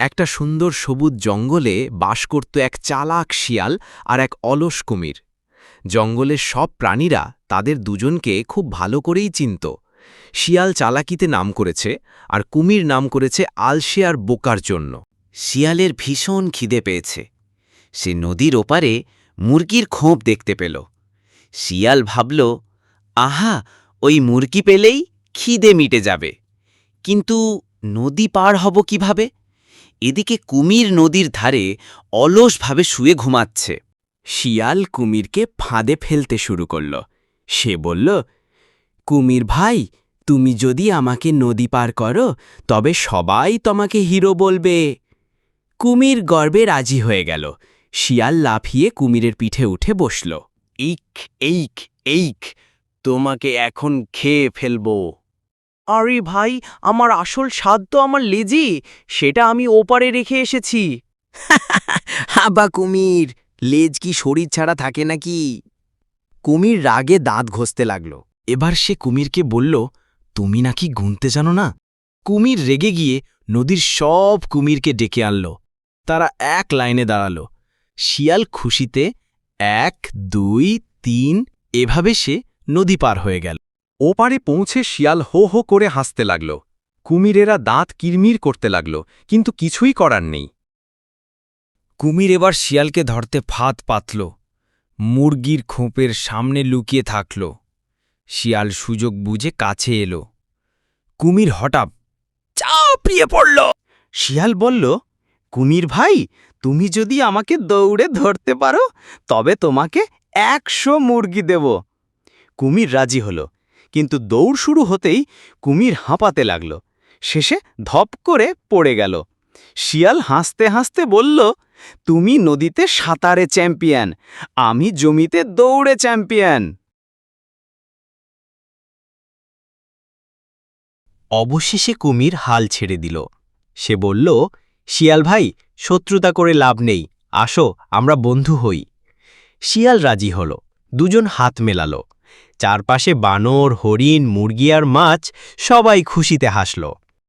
একটা সুন্দর সবুজ জঙ্গলে বাস করত এক চালাক শিয়াল আর এক অলস কুমির। জঙ্গলের সব প্রাণীরা তাদের দুজনকে খুব ভালো করেই চিনত। শিয়াল চালাকিতে নাম করেছে আর কুমির নাম করেছে আলসে আর বোকার জন্য। শিয়ালের ভীষণ খিদে পেয়েছে। সে নদীর ওপারে মুরগির খোঁপ দেখতে পেল। শিয়াল ভাবল, আহা, ওই মুরগি পেলেই খিদে মিটে যাবে। কিন্তু নদী পার হব কীভাবে? এদিকে কুমির নদীর ধারে অলসভাবে শুয়ে ঘুমাচ্ছে। শিয়াল কুমিরকে ফাঁদে ফেলতে শুরু করল। সে বলল, কুমির ভাই, তুমি যদি আমাকে নদী পার করো, তবে সবাই তোমাকে হিরো বলবে। কুমির গর্বে রাজি হয়ে গেল। শিয়াল লাফিয়ে কুমিরের পিঠে উঠে বসল। ইক এইক এইক তোমাকে এখন খেয়ে ফেলব। আরে ভাই, আমার আসল স্বাদ তো আমার লেজি, সেটা আমি ওপারে রেখে এসেছি। হাবা কুমির, লেজ কি শরীর ছাড়া থাকে নাকি? কুমির রাগে দাঁত ঘষতে লাগল। এবার সে কুমিরকে বলল, তুমি নাকি গুনতে জানো না? কুমির রেগে গিয়ে নদীর সব কুমিরকে ডেকে আনল। তারা এক লাইনে দাঁড়াল। শিয়াল খুশিতে এক, দুই, তিন, এভাবে সে নদী পার হয়ে গেল। ওপারে পৌঁছে শিয়াল হো হো করে হাসতে লাগল। কুমিরেরা দাঁত কিরমির করতে লাগল, কিন্তু কিছুই করার নেই। কুমির এবার শিয়ালকে ধরতে ফাঁদ পাতল। মুরগির খোপের সামনে লুকিয়ে থাকল। শিয়াল সুযোগ বুঝে কাছে এলো। কুমির হঠাৎ চাপড়িয়ে পড়ল! শিয়াল বলল, কুমির ভাই, তুমি যদি আমাকে দৌড়ে ধরতে পারো, তবে তোমাকে একশো মুরগি দেব। কুমির রাজি হল। কিন্তু দৌড় শুরু হতেই কুমির হাঁপাতে লাগল। শেষে ধপ করে পড়ে গেল। শিয়াল হাসতে হাসতে বলল, তুমি নদীতে সাঁতারে চ্যাম্পিয়ন, আমি জমিতে দৌড়ে চ্যাম্পিয়ন। অবশেষে কুমির হাল ছেড়ে দিল। সে বলল, শিয়াল ভাই, শত্রুতা করে লাভ নেই, আসো, আমরা বন্ধু হই। শিয়াল রাজি হল। দুজন হাত মেলাল। চারপাশে বানর হরিণ মুরগি আর মাছ সবাই খুশিতে হাসল।